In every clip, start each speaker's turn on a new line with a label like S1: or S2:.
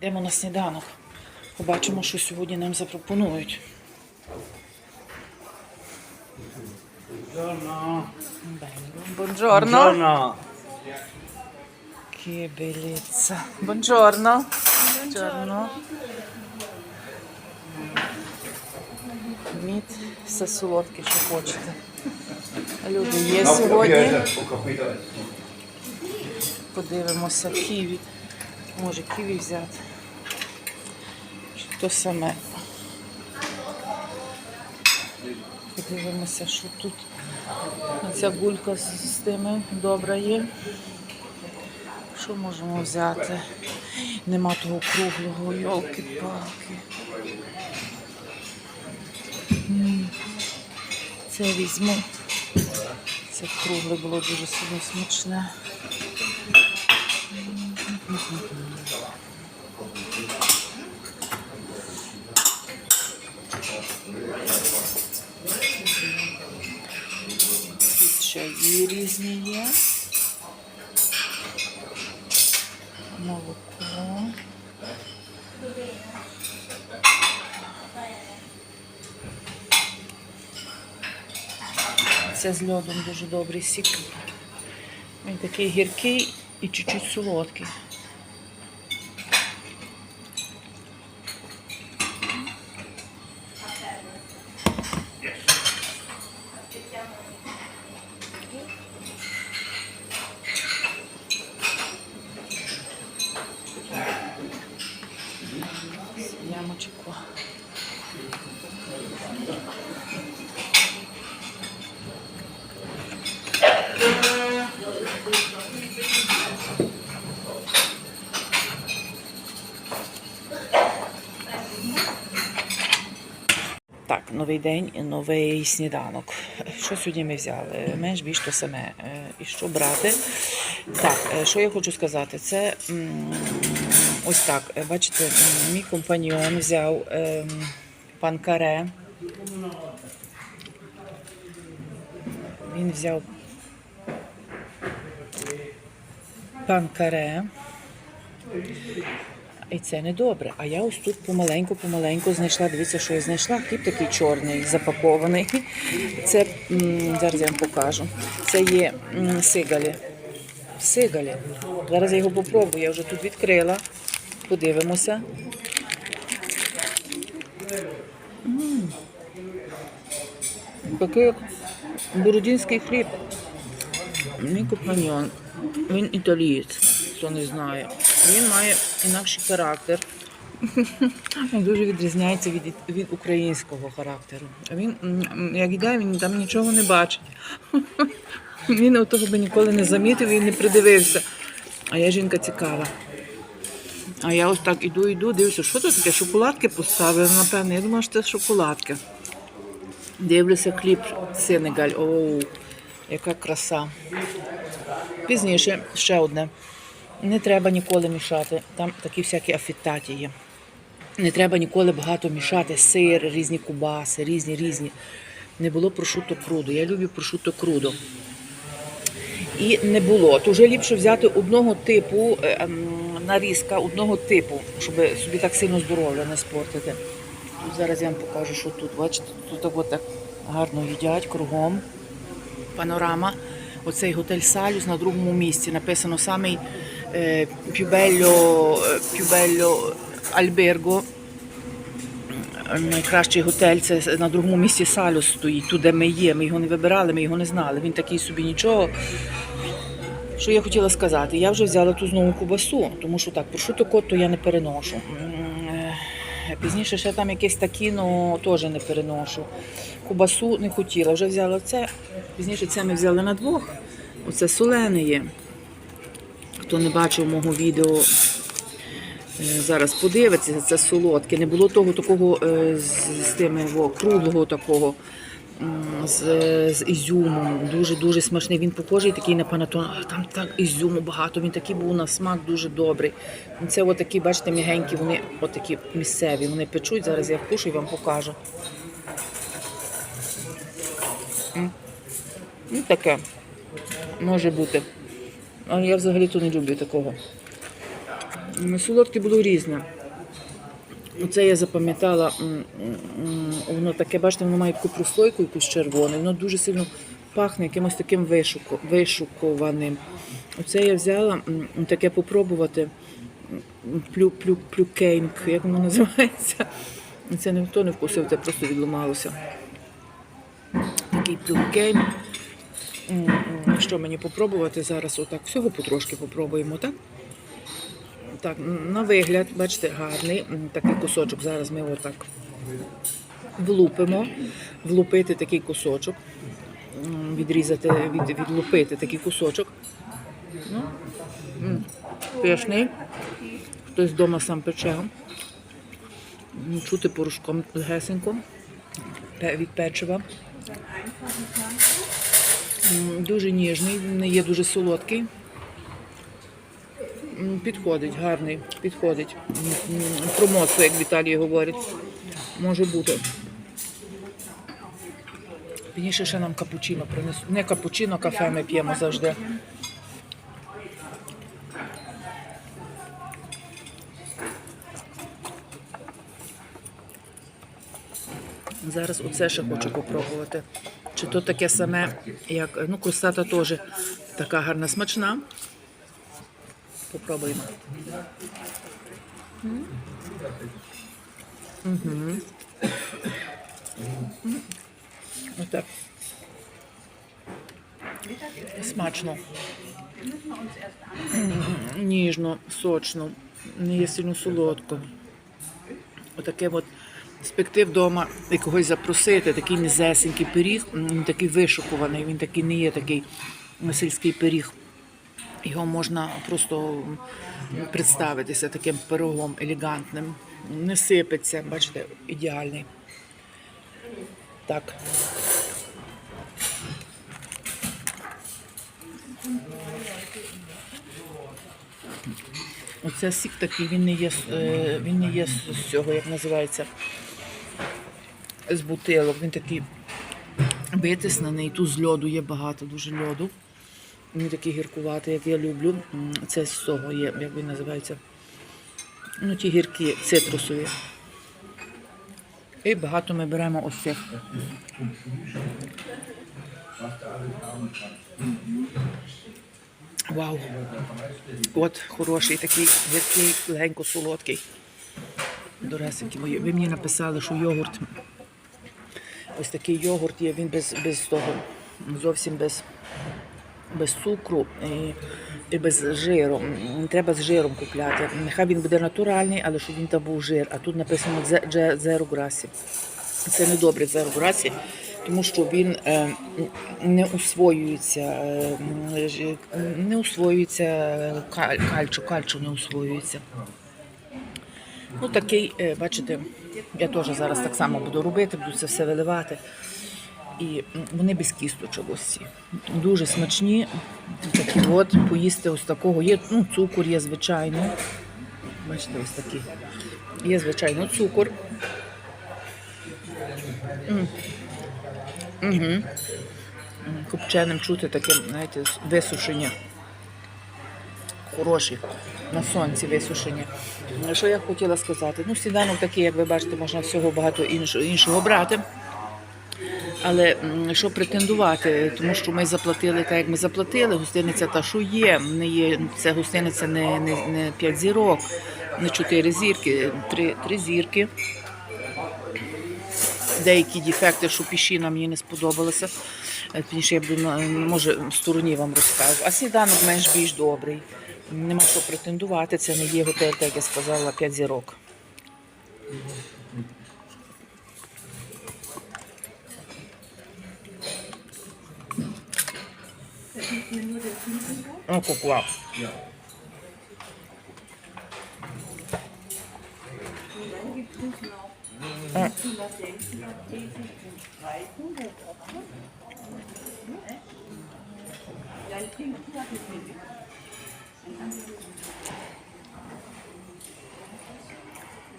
S1: Йдемо на сніданок. Побачимо, що сьогодні нам запропонують.
S2: Buongiorno.
S1: Бонджорно.
S2: Buongiorno.
S1: Che bellezza. Buongiorno. Buongiorno. Мід, все солодке, що хочете. Люди є сьогодні. Подивимося ківі. Може ківі взяти. То саме. Подивимося, що тут. Ця гулька з, тими добра є. Що можемо взяти? Нема того круглого, йолки-палки. Це візьму. Це кругле було дуже сильно смачне. Тут чаї різні є. Молоко. Це з льодом дуже добрий сік. Він такий гіркий і чуть-чуть солодкий. Ямочку. Так, новий день, і новий сніданок. Що сьогодні ми взяли? Менш більш то саме. Е, І що брати? Так, е, що я хочу сказати? Це ось так. е, Бачите, мій компаньйон взяв ем, пан Каре. Він взяв пан Каре. І це не добре. А я ось тут помаленьку-помаленьку знайшла. Дивіться, що я знайшла. Хліб такий чорний, запакований. Це зараз я вам покажу. Це є сигалі. Сигалі. Зараз я його попробую. Я вже тут відкрила. Подивимося. Такий як бородінський хліб. Мій компаньон. Він італієць, хто не знає. Він має інакший характер. Він дуже відрізняється від, від українського характеру. Він, як йде, він там нічого не бачить. Він того би ніколи не замітив і не придивився. А я жінка цікава. А я ось так іду, іду, дивлюся, що це таке? Шоколадки поставили, напевно. Я думала, що це шоколадки. Дивлюся хліб Сенегаль. Оу, яка краса. Пізніше ще одне. Не треба ніколи мішати. Там такі всякі афітаті є. Не треба ніколи багато мішати. Сир, різні кубаси, різні, різні. Не було прошуто круду. Я люблю прошуто крудо. І не було. То вже ліпше взяти одного типу е, ем, нарізка, одного типу, щоб собі так сильно здоров'я не спортити. Тут зараз я вам покажу, що тут. Бачите, тут так гарно їдять кругом. Панорама. Оцей готель Салюс на другому місці. Написано самий е, Пюбельо, е, Пюбельо Альберго. Найкращий готель це на другому місці Салюс стоїть, тут де ми є. Ми його не вибирали, ми його не знали. Він такий собі нічого. Що я хотіла сказати? Я вже взяла ту знову кубасу, тому що так, прошуто котто я не переношу. Пізніше ще там якесь такіно теж не переношу. Кубасу не хотіла, вже взяла це. Пізніше це ми взяли на двох. Оце солене є. Хто не бачив мого відео, е, зараз подивиться, це солодке. Не було того такого е, з, з тими о, круглого такого. З, з ізюмом, дуже-дуже смачний. Він похожий такий на панатон. Там так ізюму багато. Він такий був на смак дуже добрий. Це отакі, бачите, м'ягенькі, вони отакі місцеві. Вони печуть. Зараз я вкушу і вам покажу. Ну, таке може бути. Але я взагалі то не люблю такого. М, Солодке було різне. Оце я запам'ятала, воно таке, бачите, воно має таку прослойку, якусь червоне, воно дуже сильно пахне якимось таким вишуку, вишукуваним. Оце я взяла таке попробувати. Плю, плю, плюкейнг, як воно називається. Це ніхто не вкусив, це просто відламалося. Такий плюкейнг. Що мені попробувати зараз? Отак, всього потрошки попробуємо, так? Так, на вигляд, бачите, гарний такий кусочок. Зараз ми отак влупимо, влупити такий кусочок, відрізати, від, відлупити такий кусочок. Ну, пишний. Хтось вдома сам пече. Чути порошком легесенько пе- від печива. Дуже ніжний, не є дуже солодкий. Підходить, гарний, підходить. М, м, Про моцу, як в Італії говорять. Може бути. Пізніше ще нам капучино принесуть. Не капучино, кафе ми п'ємо завжди. Зараз оце ще хочу попробувати. Чи то таке саме, як ну, крустата теж така гарна смачна. Попробуємо. Отак. Смачно. Ніжно, сочно, не є сильно солодко. Отаке от спекти вдома і когось запросити, такий низесенький пиріг, він такий вишукуваний, він такий не є такий сільський пиріг. Його можна просто представитися таким пирогом елегантним. Не сипеться, бачите, ідеальний. Так. Оце сік такий, він не є, е, він не є з з цього, як називається, з бутилок. Він такий витиснений. Тут з льоду є багато, дуже льоду. Він такий гіркуватий, як я люблю. Це з цього є, як він називається. Ну, ті гіркі цитрусові. І багато ми беремо ось цих. Вау. От хороший такий гіркий, легенько солодкий. Доресенький мої. Ви мені написали, що йогурт. Ось такий йогурт є, він без, без того, зовсім без, без цукру і, і без жиру. Треба з жиром купляти. Нехай він буде натуральний, але щоб він там був жир. А тут написано «Зе- дже- Це не добре зеро грасі, тому що він е, не усвоюється, е, не усвоюється каль, кальчу, кальчу не усвоюється. Ну, такий, е, бачите, я теж зараз так само буду робити, буду це все виливати. І вони без кісточок ось. Дуже смачні. Такі от, поїсти ось такого. Є, ну, цукор є, звичайно. Бачите, ось такі. Є, звичайно, цукор. Угу. Копченим чути таке, знаєте, висушення. Хороші, на сонці висушені. Що я хотіла сказати? Ну, сніданок такий, як ви бачите, можна всього багато іншого, брати. Але що претендувати, тому що ми заплатили так, як ми заплатили, гостиниця та, що є, не є це гостиниця не, не, не 5 зірок, не 4 зірки, 3, 3 зірки. Деякі дефекти, що пішіна мені не сподобалося. Е, Пізніше я буду може в стороні вам розкажу. А сніданок менш більш добрий. Нема що претендувати. Це не є готель, як я сказала, 5 зірок. О, кукла.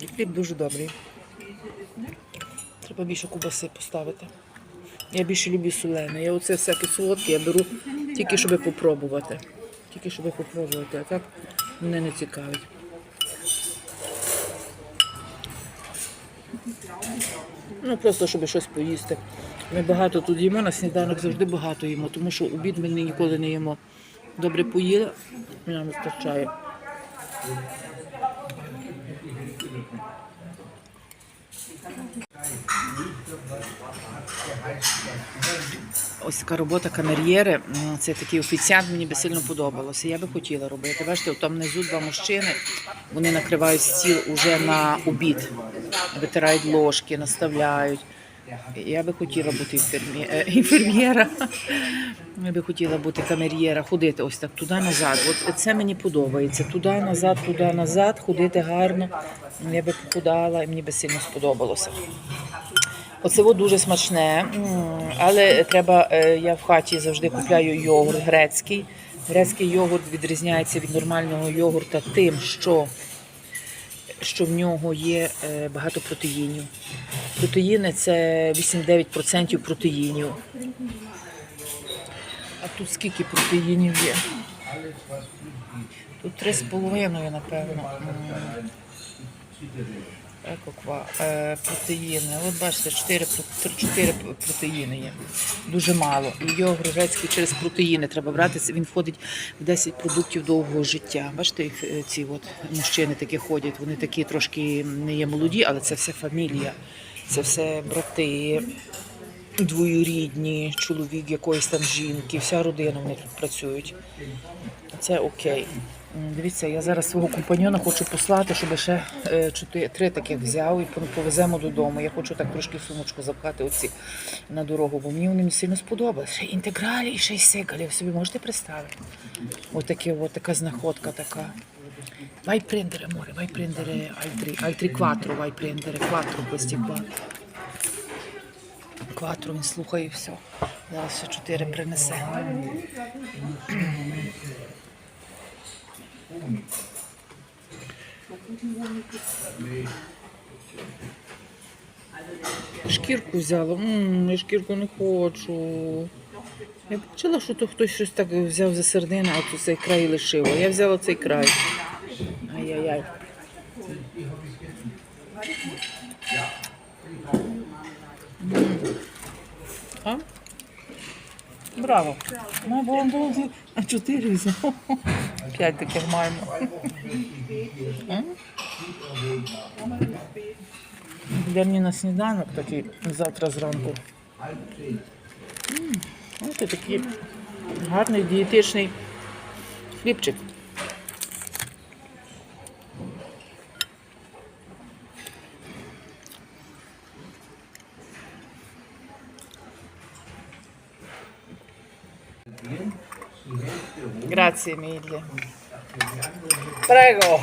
S1: І хліб дуже добрий. Треба більше кубаси поставити. Я більше люблю солене. Я оце всякі солодкі я беру тільки, щоб попробувати. Тільки щоб попробувати, а так мене не цікавить. Ну просто щоб щось поїсти. Ми багато тут їмо, на сніданок завжди багато їмо, тому що обід ми ніколи не їмо. Добре поїли, нам вистачає. Ось така робота камер'єри. Це такий офіціант, мені би сильно подобалося. Я би хотіла робити. Бачите, там внизу два мужчини, вони накривають стіл уже на обід, витирають ложки, наставляють. Я би хотіла бути інфермі... е. Я би хотіла бути камер'єра, ходити ось так туди-назад. От це мені подобається. Туди-назад, туди-назад, ходити гарно. Я би похудала і мені би сильно сподобалося. Оце от дуже смачне, але треба, е, я в хаті завжди купляю йогурт грецький. Грецький йогурт відрізняється від нормального йогурта тим, що, що в нього є е, багато протеїнів. Протеїни це 8-9% протеїнів. А тут скільки протеїнів є? Тут 3,5, напевно. Екоква, е, протеїни. От бачите, 4, 4 протеїни є. Дуже мало. І йогурт грецький через протеїни треба брати. Він входить в 10 продуктів довгого життя. Бачите, їх, е, ці от мужчини такі ходять. Вони такі трошки не є молоді, але це все фамілія. Це все брати, двоюрідні, чоловік якоїсь там жінки, вся родина вони тут працюють. Це окей. Дивіться, я зараз свого компаньона хочу послати, щоб ще е, чотири, три таких взяв і повеземо додому. Я хочу так трошки сумочку запхати оці на дорогу, бо мені вони сильно сподобались. Ще інтегралі і ще й сигалів. Собі можете представити? Отаке, от така знаходка така. Vai prendere, amore, vai prendere altri, altri quattro, vai questi він слухає і все. Зараз ще чотири принесе. Шкірку взяла. М, я шкірку не хочу. Я бачила, що то хтось щось так взяв за сердину, а то цей край лишив. Я взяла цей край. Ай-яй-яй. М. А? Браво. Ми було було а чотири взяв. П'ять таких маємо. Для на сніданок такий завтра зранку. Ось такий гарний дієтичний хлібчик. Grazie mille. Prego.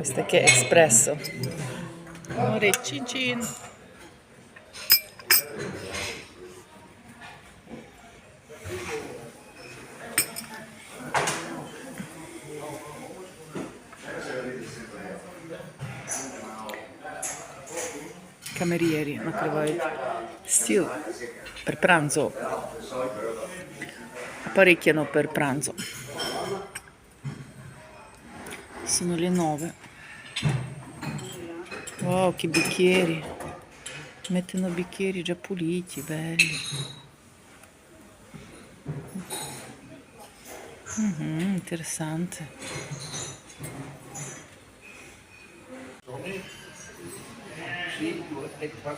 S1: Ось таке експресо. Горить чин-чин. Камерієрі накривають stew per pranzo. Apparecchiano per pranzo. Sono le 9. Wow, che bicchieri. Mettono bicchieri già puliti, belli.
S2: Mm -hmm, interessante.
S1: Sì, due, e qua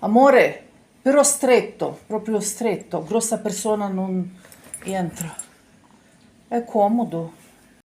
S1: Amore, però stretto, proprio stretto. Grossa persona non entra. È comodo.